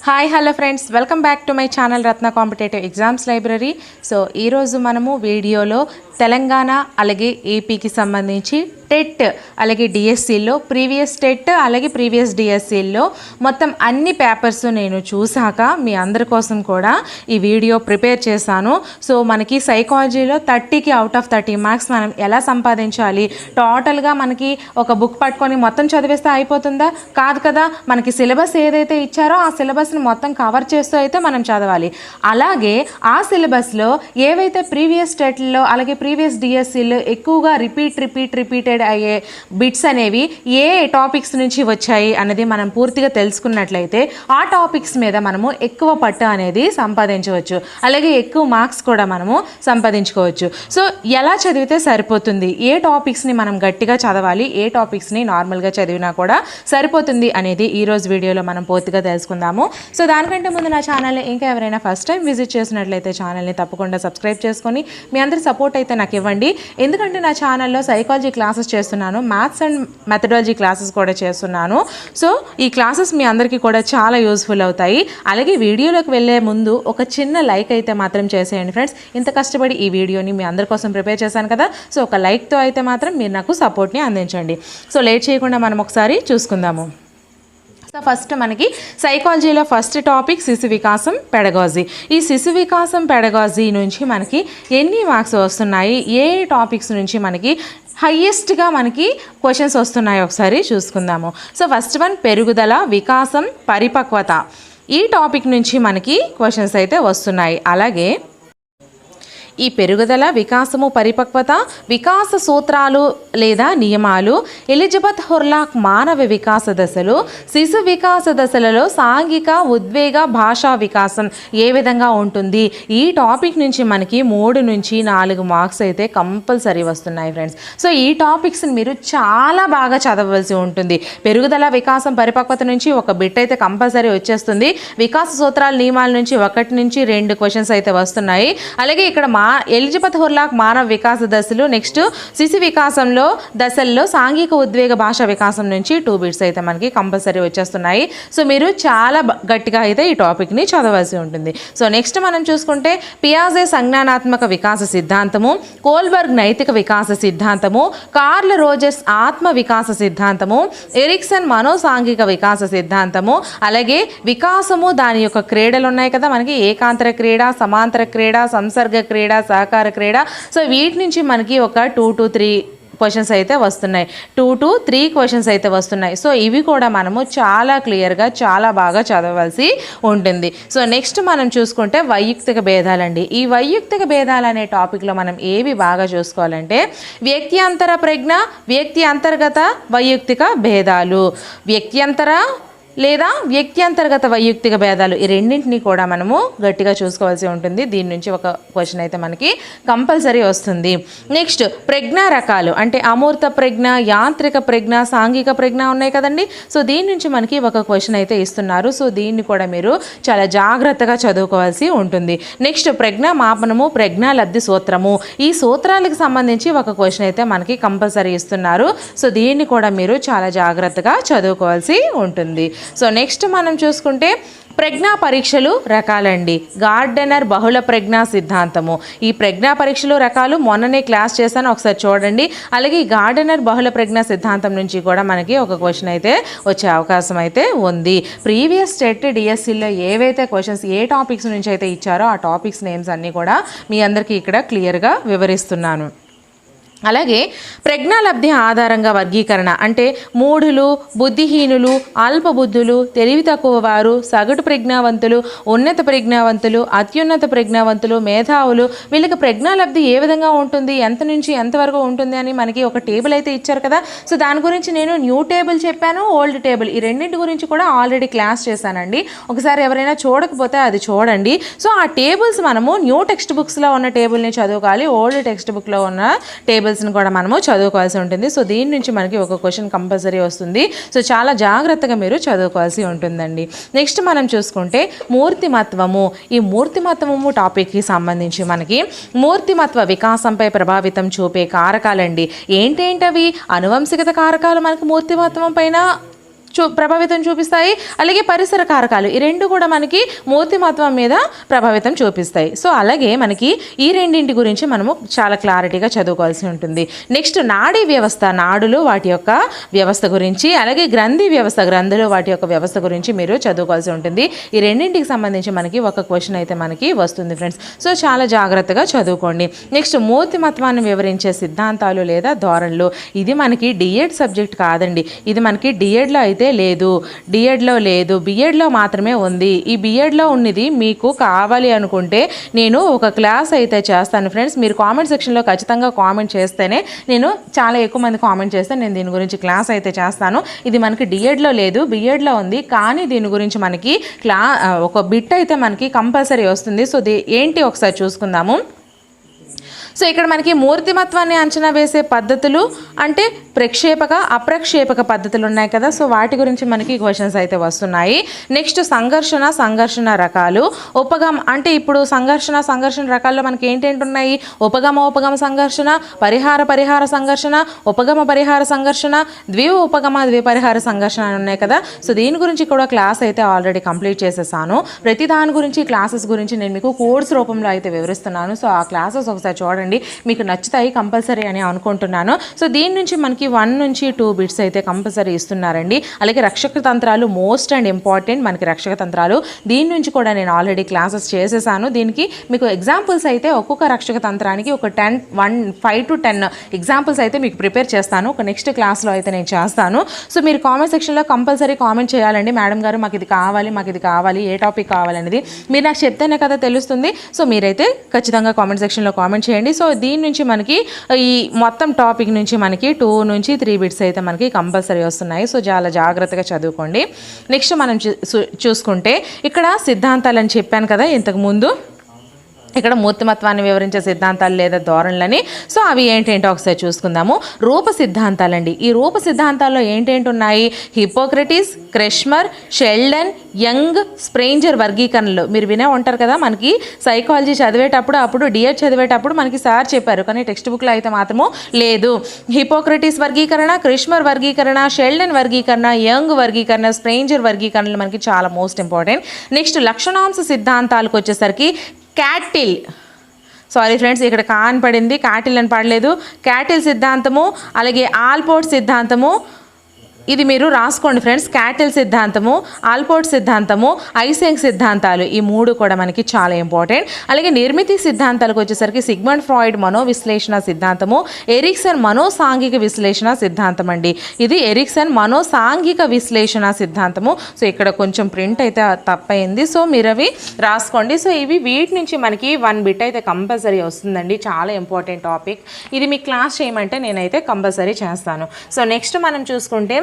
Hi hello friends welcome back to my channel Ratna competitive exams library so ఈరోజు మనము వీడియోలో తెలంగాణ అలాగే ఏపీకి సంబంధించి టెట్ అలాగే డిఎస్సిలో ప్రీవియస్ టెట్ అలాగే ప్రీవియస్ డిఎస్సిలో మొత్తం అన్ని పేపర్స్ నేను చూశాక మీ అందరి కోసం కూడా ఈ వీడియో ప్రిపేర్ చేశాను. సో మనకి సైకాలజీలో థర్టీకి అవుట్ ఆఫ్ థర్టీ మార్క్స్ మనం ఎలా సంపాదించాలి? టోటల్గా మనకి ఒక బుక్ పట్టుకొని మొత్తం చదివేస్తే అయిపోతుందా? కాదు కదా మనకి సిలబస్ ఏదైతే ఇచ్చారో ఆ సిలబస్ని మొత్తం కవర్ చేస్తూ అయితే మనం చదవాలి. అలాగే ఆ సిలబస్లో ఏవైతే ప్రీవియస్ టెట్లో అలాగే ప్రీవియస్ డిఎస్సిలో ఎక్కువగా రిపీట్ రిపీట్ రిపీటెడ్ అయ్యే బిట్స్ అనేవి ఏ టాపిక్స్ నుంచి వచ్చాయి అనేది మనం పూర్తిగా తెలుసుకున్నట్లయితే ఆ టాపిక్స్ మీద మనము ఎక్కువ పట్టు అనేది సంపాదించవచ్చు. అలాగే ఎక్కువ మార్క్స్ కూడా మనము సంపాదించుకోవచ్చు. సో ఎలా చదివితే సరిపోతుంది? ఏ టాపిక్స్ని మనం గట్టిగా చదవాలి? ఏ టాపిక్స్ని నార్మల్గా చదివినా కూడా సరిపోతుంది అనేది ఈ రోజు వీడియోలో మనం పూర్తిగా తెలుసుకుందాము. సో దానికంటే ముందు నా ఛానల్ని ఇంకా ఎవరైనా ఫస్ట్ టైం విజిట్ చేసినట్లయితే ఛానల్ని తప్పకుండా సబ్స్క్రైబ్ చేసుకొని మీ అందరి సపోర్ట్ అయితే నాకు ఇవ్వండి. ఎందుకంటే నా ఛానల్లో సైకాలజీ క్లాసెస్ చేస్తున్నాను. మ్యాథ్స్ అండ్ మెథడాలజీ క్లాసెస్ కూడా చేస్తున్నాను. సో ఈ క్లాసెస్ మీ అందరికీ కూడా చాలా యూస్ఫుల్ అవుతాయి. అలాగే వీడియోలోకి వెళ్ళే ముందు ఒక చిన్న లైక్ అయితే మాత్రం చేసేయండి ఫ్రెండ్స్ ఇంత కష్టపడి ఈ వీడియోని మీ అందరి కోసం ప్రిపేర్ చేశాను కదా. సో ఒక లైక్తో అయితే మాత్రం మీరు నాకు సపోర్ట్ని అందించండి. సో లేట్ చేయకుండా మనం ఒకసారి చూసుకుందాము. సో ఫస్ట్ మనకి సైకాలజీలో ఫస్ట్ టాపిక్ శిశు వికాసం పెడగాజీ ఈ శిశు వికాసం పెడగాజీ నుంచి మనకి ఎన్ని మార్క్స్ వస్తున్నాయి? ఏ టాపిక్స్ నుంచి మనకి హయ్యెస్ట్గా మనకి క్వశ్చన్స్ వస్తున్నాయి ఒకసారి చూసుకుందాము. సో ఫస్ట్ వన్ పెరుగుదల వికాసం పరిపక్వత. ఈ టాపిక్ నుంచి మనకి క్వశ్చన్స్ అయితే వస్తున్నాయి. అలాగే ఈ పెరుగుదల వికాసము పరిపక్వత వికాస సూత్రాలు లేదా నియమాలు ఎలిజబెత్ హుర్లాక్ మానవ వికాస దశలు శిశు వికాస దశలలో సాంఘిక ఉద్వేగ భాషా వికాసం ఏ విధంగా ఉంటుంది? ఈ టాపిక్ నుంచి మనకి మూడు నుంచి నాలుగు మార్క్స్ అయితే కంపల్సరీ వస్తున్నాయి ఫ్రెండ్స్. సో ఈ టాపిక్స్ని మీరు చాలా బాగా చదవవలసి ఉంటుంది. పెరుగుదల వికాసం పరిపక్వత నుంచి ఒక బిట్ అయితే కంపల్సరీ వచ్చేస్తుంది. వికాస సూత్రాల నియమాల నుంచి ఒకటి నుంచి రెండు క్వశ్చన్స్ అయితే వస్తున్నాయి. అలాగే ఇక్కడ మా ఎలిజబెత్ హుర్లాక్ మానవ వికాస దశలు. నెక్స్ట్ శిశు వికాసంలో దశల్లో సాంఘిక ఉద్వేగ భాష వికాసం నుంచి టూ బిట్స్ అయితే మనకి కంపల్సరీ వచ్చేస్తున్నాయి. సో మీరు చాలా గట్టిగా అయితే ఈ టాపిక్ని చదవాల్సి ఉంటుంది. సో నెక్స్ట్ మనం చూసుకుంటే పియాజే సంజ్ఞానాత్మక వికాస సిద్ధాంతము కోల్బర్గ్ నైతిక వికాస సిద్ధాంతము కార్ల్ రోజెస్ ఆత్మ వికాస సిద్ధాంతము ఎరిక్సన్ మనోసాంఘిక వికాస సిద్ధాంతము అలాగే వికాసము దాని యొక్క క్రీడలు ఉన్నాయి కదా మనకి ఏకాంతర క్రీడ సమాంతర క్రీడ సంసర్గ క్రీడ సహకార క్రీడ. సో వీటి నుంచి మనకి ఒక టూ టు త్రీ క్వశ్చన్స్ అయితే వస్తున్నాయి. టూ టు త్రీ క్వశ్చన్స్ అయితే వస్తున్నాయి. సో ఇవి కూడా మనము చాలా క్లియర్గా చాలా బాగా చదవలసి ఉంటుంది. సో నెక్స్ట్ మనం చూసుకుంటే వైయక్తిక భేదాలండి. ఈ వైయక్తిక భేదాలు అనే టాపిక్లో మనం ఏవి బాగా చూసుకోవాలంటే వ్యక్తి అంతర ప్రజ్ఞ వ్యక్తి అంతర్గత వైయక్తిక భేదాలు. వ్యక్తి అంతర లేదా వ్యక్తి అంతర్గత వైయక్తిక భేదాలు ఈ రెండింటిని కూడా మనము గట్టిగా చూసుకోవాల్సి ఉంటుంది. దీని నుంచి ఒక క్వశ్చన్ అయితే మనకి కంపల్సరీ వస్తుంది. నెక్స్ట్ ప్రజ్ఞ రకాలు అంటే అమూర్త ప్రజ్ఞ యాంత్రిక ప్రజ్ఞ సాంఘిక ప్రజ్ఞ ఉన్నాయి కదండి? సో దీని నుంచి మనకి ఒక క్వశ్చన్ అయితే ఇస్తున్నారు. సో దీన్ని కూడా మీరు చాలా జాగ్రత్తగా చదువుకోవాల్సి ఉంటుంది. నెక్స్ట్ ప్రజ్ఞ మాపనము ప్రజ్ఞా లబ్ధి సూత్రము. ఈ సూత్రాలకు సంబంధించి ఒక క్వశ్చన్ అయితే మనకి కంపల్సరీ ఇస్తున్నారు. సో దీన్ని కూడా మీరు చాలా జాగ్రత్తగా చదువుకోవాల్సి ఉంటుంది. సో నెక్స్ట్ మనం చూసుకుంటే ప్రజ్ఞా పరీక్షలు రకాలండి. గార్డెనర్ బహుళ ప్రజ్ఞా సిద్ధాంతము. ఈ ప్రజ్ఞా పరీక్షలు రకాలు మొన్ననే క్లాస్ చేశాను ఒకసారి చూడండి. అలాగే ఈ గార్డెనర్ బహుళ ప్రజ్ఞా సిద్ధాంతం నుంచి కూడా మనకి ఒక క్వశ్చన్ అయితే వచ్చే అవకాశం అయితే ఉంది. ప్రీవియస్ టెట్ డిఎస్సిలో ఏవైతే క్వశ్చన్స్ ఏ టాపిక్స్ నుంచి అయితే ఇచ్చారో ఆ టాపిక్స్ నేమ్స్ అన్నీ కూడా మీ అందరికీ ఇక్కడ క్లియర్గా వివరిస్తున్నాను. అలాగే ప్రజ్ఞాలబ్ధి ఆధారంగా వర్గీకరణ అంటే మూఢులు బుద్ధిహీనులు అల్పబుద్ధులు తెలివి తక్కువ వారు సగటు ప్రజ్ఞావంతులు ఉన్నత ప్రజ్ఞావంతులు అత్యున్నత ప్రజ్ఞావంతులు మేధావులు. వీళ్ళకి ప్రజ్ఞాలబ్ధి ఏ విధంగా ఉంటుంది? ఎంత నుంచి ఎంతవరకు ఉంటుంది అని మనకి ఒక టేబుల్ అయితే ఇచ్చారు కదా. సో దాని గురించి నేను న్యూ టేబుల్ చెప్పాను ఓల్డ్ టేబుల్. ఈ రెండింటి గురించి కూడా ఆల్రెడీ క్లాస్ చేశానండి. ఒకసారి ఎవరైనా చూడకపోతే అది చూడండి. సో ఆ టేబుల్స్ మనము న్యూ టెక్స్ట్ బుక్స్లో ఉన్న టేబుల్ని చదువుకోవాలి ఓల్డ్ టెక్స్ట్ బుక్లో ఉన్న టేబుల్స్ని కూడా మనము చదువుకోవాల్సి ఉంటుంది. సో దీని నుంచి మనకి ఒక క్వశ్చన్ కంపల్సరీ వస్తుంది. సో చాలా జాగ్రత్తగా మీరు చదువుకోవాల్సి ఉంటుందండి. నెక్స్ట్ మనం చూసుకుంటే మూర్తిమత్వము. ఈ మూర్తిమత్వము టాపిక్కి సంబంధించి మనకి మూర్తిమత్వ వికాసంపై ప్రభావితం చూపే కారకాలండి. ఏంటేంటవి? అనువంశికత కారకాలు మనకు మూర్తిమత్వం పైన చూ ప్రభావితం చూపిస్తాయి. అలాగే పరిసర కారకాలు ఈ రెండు కూడా మనకి మూర్తిమత్వం మీద ప్రభావితం చూపిస్తాయి. సో అలాగే మనకి ఈ రెండింటి గురించి మనము చాలా క్లారిటీగా చదువుకోవాల్సి ఉంటుంది. నెక్స్ట్ నాడీ వ్యవస్థ నాడులు వాటి యొక్క వ్యవస్థ గురించి అలాగే గ్రంథి వ్యవస్థ గ్రంథులు వాటి యొక్క వ్యవస్థ గురించి మీరు చదువుకోవాల్సి ఉంటుంది. ఈ రెండింటికి సంబంధించి మనకి ఒక క్వశ్చన్ అయితే మనకి వస్తుంది ఫ్రెండ్స్. సో చాలా జాగ్రత్తగా చదువుకోండి. నెక్స్ట్ మూర్తిమత్వాన్ని వివరించే సిద్ధాంతాలు లేదా ధోరణులు. ఇది మనకి డిఎడ్ సబ్జెక్ట్ కాదండి. ఇది మనకి డిఎడ్లో అయితే అయితే లేదు డిఎడ్లో లేదు. బిఎడ్లో మాత్రమే ఉంది. ఈ బిఎడ్లో ఉన్నది మీకు కావాలి అనుకుంటే నేను ఒక క్లాస్ అయితే చేస్తాను. ఫ్రెండ్స్ మీరు కామెంట్ సెక్షన్లో ఖచ్చితంగా కామెంట్ చేస్తేనే నేను చాలా ఎక్కువ మంది కామెంట్ చేస్తే నేను దీని గురించి క్లాస్ అయితే చేస్తాను. ఇది మనకి డిఎడ్లో లేదు బిఎడ్లో ఉంది. కానీ దీని గురించి మనకి క్లా ఒక బిట్ అయితే మనకి కంపల్సరీ వస్తుంది. సో ఏంటి ఒకసారి చూసుకుందాము. సో ఇక్కడ మనకి మూర్తిమత్వాన్ని అంచనా వేసే పద్ధతులు అంటే ప్రక్షేపక అప్రక్షేపక పద్ధతులు ఉన్నాయి కదా. సో వాటి గురించి మనకి క్వశ్చన్స్ అయితే వస్తున్నాయి. నెక్స్ట్ సంఘర్షణ సంఘర్షణ రకాలు. ఉపగమ అంటే ఇప్పుడు సంఘర్షణ సంఘర్షణ రకాల్లో మనకి ఏంటేంటి ఉన్నాయి? ఉపగమ ఉపగమ సంఘర్షణ పరిహార పరిహార సంఘర్షణ ఉపగమ పరిహార సంఘర్షణ ద్వి ఉపగమ ద్విపరిహార సంఘర్షణ అని ఉన్నాయి కదా. సో దీని గురించి కూడా క్లాస్ అయితే ఆల్రెడీ కంప్లీట్ చేసేసాను. ప్రతి దాని గురించి క్లాసెస్ గురించి నేను మీకు కోర్స్ రూపంలో అయితే వివరిస్తున్నాను. సో ఆ క్లాసెస్ ఒకసారి చూడండి. మీకు నచ్చుతాయి కంపల్సరీ అని అనుకుంటున్నాను. సో దీని నుంచి మనకి వన్ నుంచి టూ బిట్స్ అయితే కంపల్సరీ ఇస్తున్నారండి. అలాగే రక్షక తంత్రాలు మోస్ట్ అండ్ ఇంపార్టెంట్ మనకి రక్షక తంత్రాలు. దీని నుంచి కూడా నేను ఆల్రెడీ క్లాసెస్ చేసేసాను. దీనికి మీకు ఎగ్జాంపుల్స్ అయితే ఒక్కొక్క రక్షక తంత్రానికి ఒక ten one five to ten examples అయితే మీకు ప్రిపేర్ చేస్తాను. ఒక నెక్స్ట్ క్లాస్లో అయితే నేను చేస్తాను. సో మీరు కామెంట్ సెక్షన్లో కంపల్సరీ కామెంట్ చేయాలండి. మేడం గారు మాకు ఇది కావాలి మాకు ఇది కావాలి ఏ టాపిక్ కావాలనేది మీరు నాకు చెప్తేనే కదా తెలుస్తుంది. సో మీరైతే ఖచ్చితంగా కామెంట్ సెక్షన్లో కామెంట్ చేయండి. సో దీని నుంచి మనకి ఈ మొత్తం టాపిక్ నుంచి మనకి టూ నుంచి త్రీ బిట్స్ అయితే మనకి కంపల్సరీ వస్తున్నాయి. సో చాలా జాగ్రత్తగా చదువుకోండి. నెక్స్ట్ మనం చూ- చూ- చూసుకుంటే ఇక్కడ సిద్ధాంతాలు అని చెప్పాను కదా ఇంతకు ముందు. ఇక్కడ మూర్తిమత్వాన్ని వివరించే సిద్ధాంతాలు లేదా ధోరణులని. సో అవి ఏంటేంటో ఒకసారి చూసుకుందాము. రూప సిద్ధాంతాలండి. ఈ రూప సిద్ధాంతాల్లో ఏంటేంటి ఉన్నాయి Hippocrates Kretschmer Sheldon Jung Spranger వర్గీకరణలు. మీరు వినే ఉంటారు కదా మనకి? సైకాలజీ చదివేటప్పుడు అప్పుడు డిఎడ్ చదివేటప్పుడు మనకి సార్ చెప్పారు. కానీ టెక్స్ట్ బుక్లో అయితే మాత్రము లేదు. హిపోక్రటిస్ వర్గీకరణ క్రిష్మర్ వర్గీకరణ షెల్డన్ వర్గీకరణ యంగ్ వర్గీకరణ స్ప్రేంజర్ వర్గీకరణలు మనకి చాలా మోస్ట్ ఇంపార్టెంట్. నెక్స్ట్ లక్షణాంశ సిద్ధాంతాలకు వచ్చేసరికి క్యాటిల్. సారీ ఫ్రెండ్స్ ఇక్కడ కాన్ పడింది క్యాటిల్ అని పడలేదు. క్యాటిల్ సిద్ధాంతము అలాగే ఆల్పోర్ట్ సిద్ధాంతము ఇది మీరు రాసుకోండి ఫ్రెండ్స్. క్యాటిల్ సిద్ధాంతము ఆల్పోర్ట్ సిద్ధాంతము ఐసెంగ్ సిద్ధాంతాలు ఈ మూడు కూడా మనకి చాలా ఇంపార్టెంట్. అలాగే నిర్మితి సిద్ధాంతాలకు వచ్చేసరికి సిగ్మండ్ ఫ్రాయిడ్ మనో విశ్లేషణ సిద్ధాంతము ఎరిక్సన్ మనో సాంఘిక విశ్లేషణ సిద్ధాంతం అండి ఇది ఎరిక్సన్ మనోసాంఘిక విశ్లేషణ సిద్ధాంతము. సో ఇక్కడ కొంచెం ప్రింట్ అయితే తప్పైంది. సో మీరు అవి రాసుకోండి. సో ఇవి వీటి నుంచి మనకి వన్ బిట్ అయితే కంపల్సరీ వస్తుందండి. చాలా ఇంపార్టెంట్ టాపిక్. ఇది మీ క్లాస్ చేయమంటే నేనైతే కంపల్సరీ చేస్తాను. సో నెక్స్ట్ మనం చూసుకుంటే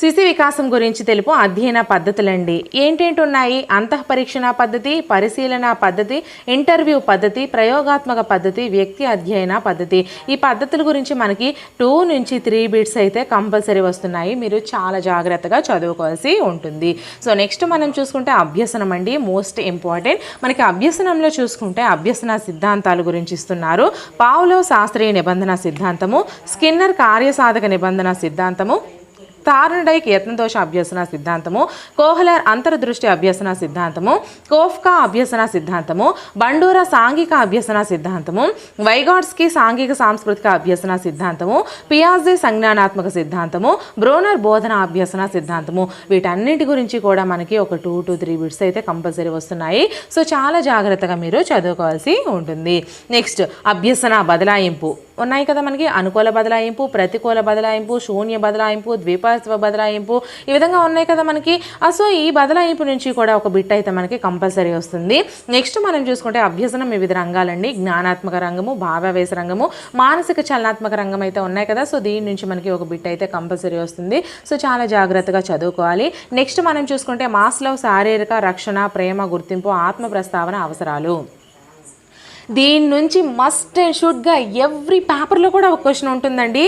శిశు వికాసం గురించి తెలుపు అధ్యయన పద్ధతులండి. ఏంటేంటి ఉన్నాయి అంతఃపరీక్షణ పద్ధతి పరిశీలన పద్ధతి ఇంటర్వ్యూ పద్ధతి ప్రయోగాత్మక పద్ధతి వ్యక్తి అధ్యయన పద్ధతి. ఈ పద్ధతుల గురించి మనకి టూ నుంచి త్రీ బిట్స్ అయితే కంపల్సరీ వస్తున్నాయి. మీరు చాలా జాగ్రత్తగా చదువుకోవాల్సి ఉంటుంది. సో నెక్స్ట్ మనం చూసుకుంటే అభ్యసనం అండి. Most important. మనకి అభ్యసనంలో చూసుకుంటే అభ్యసన సిద్ధాంతాల గురించి ఇస్తున్నారు. పావులో శాస్త్రీయ నిబంధన సిద్ధాంతము స్కిన్నర్ కార్యసాధక నిబంధన సిద్ధాంతము తారుణుడైక్ యత్నదోష అభ్యసన సిద్ధాంతము కోహ్లర్ అంతర్దృష్టి అభ్యసన సిద్ధాంతము కోఫ్కా అభ్యసన సిద్ధాంతము బండూరా సాంఘిక అభ్యసన సిద్ధాంతము వైగాట్స్కి సాంఘిక సాంస్కృతిక అభ్యసన సిద్ధాంతము పియాజే సంజ్ఞానాత్మక సిద్ధాంతము బ్రోనర్ బోధన అభ్యసన సిద్ధాంతము. వీటన్నిటి గురించి కూడా మనకి ఒక టూ టు త్రీ బిట్స్ అయితే కంపల్సరీ వస్తున్నాయి. సో చాలా జాగ్రత్తగా మీరు చదువుకోవాల్సి ఉంటుంది. నెక్స్ట్ అభ్యసన బదలాయింపు. ఉన్నాయి కదా మనకి అనుకూల బదలాయింపు ప్రతికూల బదలాయింపు శూన్య బదలాయింపు ద్విపార్శ్వ బదలాయింపు ఈ విధంగా ఉన్నాయి కదా మనకి. సో ఈ బదలాయింపు నుంచి కూడా ఒక బిట్ అయితే మనకి కంపల్సరీ వస్తుంది. నెక్స్ట్ మనం చూసుకుంటే అభ్యసనం వివిధ రంగాలండి. జ్ఞానాత్మక రంగము భావావేశ రంగము మానసిక చలనాత్మక రంగం అయితే ఉన్నాయి కదా. సో దీని నుంచి మనకి ఒక బిట్ అయితే కంపల్సరీ వస్తుంది. సో చాలా జాగ్రత్తగా చదువుకోవాలి. నెక్స్ట్ మనం చూసుకుంటే మాస్లో శారీరక రక్షణ ప్రేమ గుర్తింపు ఆత్మ ప్రస్తావన అవసరాలు. దీని నుంచి మస్ట్ అండ్ షుడ్గా ఎవ్రీ పేపర్లో కూడా ఒక క్వశ్చన్ ఉంటుందండి.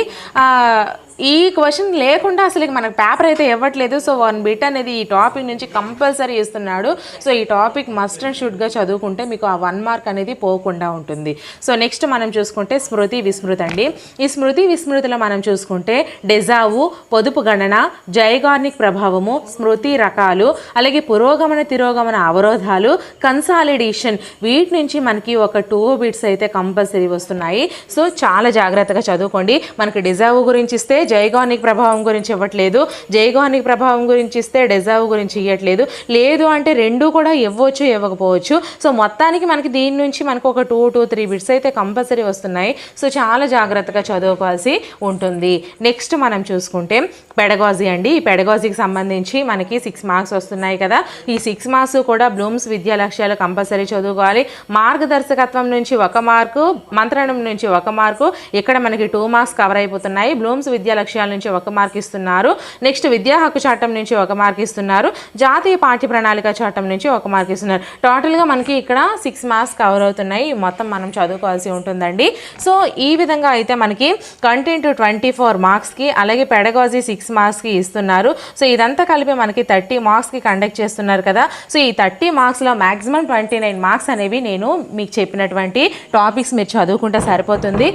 ఈ క్వశ్చన్ లేకుండా అసలు మనకు పేపర్ అయితే ఇవ్వట్లేదు. సో వన్ బిట్ అనేది ఈ టాపిక్ నుంచి కంపల్సరీ ఇస్తున్నాడు. సో ఈ టాపిక్ మస్ట్ అండ్ షుడ్గా చదువుకుంటే మీకు ఆ వన్ మార్క్ అనేది పోకుండా ఉంటుంది. సో నెక్స్ట్ మనం చూసుకుంటే స్మృతి విస్మృతి అండి. ఈ స్మృతి విస్మృతిలో మనం చూసుకుంటే డెజావు పొదుపు గణన జైగార్నిక్ ప్రభావము స్మృతి రకాలు అలాగే పురోగమన తిరోగమన అవరోధాలు కన్సాలిడేషన్ వీటి నుంచి మనకి ఒక టూ బిట్స్ అయితే కంపల్సరీ వస్తున్నాయి. సో చాలా జాగ్రత్తగా చదువుకోండి. మనకి డిజావు గురించి ఇస్తే జైగానిక్ ప్రభావం గురించి ఇవ్వట్లేదు. జైగానిక్ ప్రభావం గురించి ఇస్తే డెజావు గురించి ఇవ్వట్లేదు లేదు అంటే రెండు కూడా ఇవ్వచ్చు ఇవ్వకపోవచ్చు. సో మొత్తానికి మనకి దీని నుంచి మనకు ఒక టూ టూ త్రీ బిట్స్ అయితే కంపల్సరీ వస్తున్నాయి. సో చాలా జాగ్రత్తగా చదువుకోవాల్సి ఉంటుంది. నెక్స్ట్ మనం చూసుకుంటే పెడగాజీ అండి. ఈ పెడగాజీకి సంబంధించి మనకి సిక్స్ మార్క్స్ వస్తున్నాయి కదా. ఈ సిక్స్ మార్క్స్ కూడా బ్లూమ్స్ విద్యా లక్ష్యాలు కంపల్సరీ చదువుకోవాలి. మార్గదర్శకత్వం నుంచి ఒక మార్కు మంత్రణం నుంచి ఒక మార్కు. ఇక్కడ మనకి టూ మార్క్స్ కవర్ అయిపోతున్నాయి. బ్లూమ్స్ విద్యా లక్ష్యాల నుంచి ఒక మార్క్ ఇస్తున్నారు. నెక్స్ట్ విద్యా హక్కు చట్టం నుంచి ఒక మార్క్ ఇస్తున్నారు. జాతీయ పాఠ్య ప్రణాళిక చట్టం నుంచి ఒక మార్క్ ఇస్తున్నారు. టోటల్గా మనకి ఇక్కడ సిక్స్ మార్క్స్ కవర్ అవుతున్నాయి. మొత్తం మనం చదువుకోవాల్సి ఉంటుందండి. సో ఈ విధంగా అయితే మనకి కంటెంట్ ట్వంటీ ఫోర్ మార్క్స్కి అలాగే పెడగాజీ సిక్స్ మార్క్స్కి ఇస్తున్నారు. సో ఇదంతా కలిపి మనకి థర్టీ మార్క్స్కి కండక్ట్ చేస్తున్నారు కదా. సో ఈ థర్టీ మార్క్స్లో మ్యాక్సిమం ట్వంటీ నైన్ మార్క్స్ అనేవి నేను మీకు చెప్పినటువంటి టాపిక్స్ మీరు చదువుకుంటే సరిపోతుంది.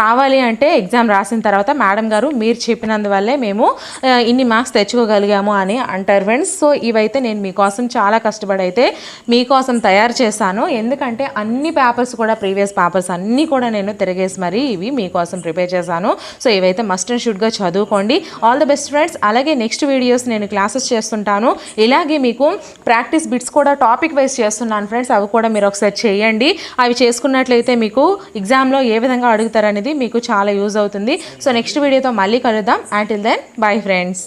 కావాలి అంటే ఎగ్జామ్ రాసిన తర్వాత మేడం గారు మీరు చెప్పినందువల్లే మేము ఇన్ని మార్క్స్ తెచ్చుకోగలిగాము అని అంటారు ఫ్రెండ్స్. సో ఇవైతే నేను మీకోసం చాలా కష్టపడి అయితే మీకోసం తయారు చేశాను. ఎందుకంటే అన్ని పేపర్స్ కూడా ప్రీవియస్ పేపర్స్ అన్నీ కూడా నేను తిరిగేసి మరీ ఇవి మీకోసం ప్రిపేర్ చేశాను. సో ఇవైతే మస్ట్ అండ్ షుడ్గా చదువుకోండి. ఆల్ ద బెస్ట్ ఫ్రెండ్స్ అలాగే నెక్స్ట్ వీడియోస్ నేను క్లాసెస్ చేస్తుంటాను. ఇలాగే మీకు ప్రాక్టీస్ బిట్స్ కూడా టాపిక్ వైజ్ చేస్తున్నాను ఫ్రెండ్స్. అవి కూడా మీరు ఒకసారి చేయండి. అవి చేసుకున్నట్లయితే మీకు ఎగ్జామ్లో ఏ విధంగా అడుగుతారని అనేది మీకు చాలా యూజ్ అవుతుంది. సో నెక్స్ట్ వీడియోతో మళ్ళీ కలుద్దాం. Until then bye friends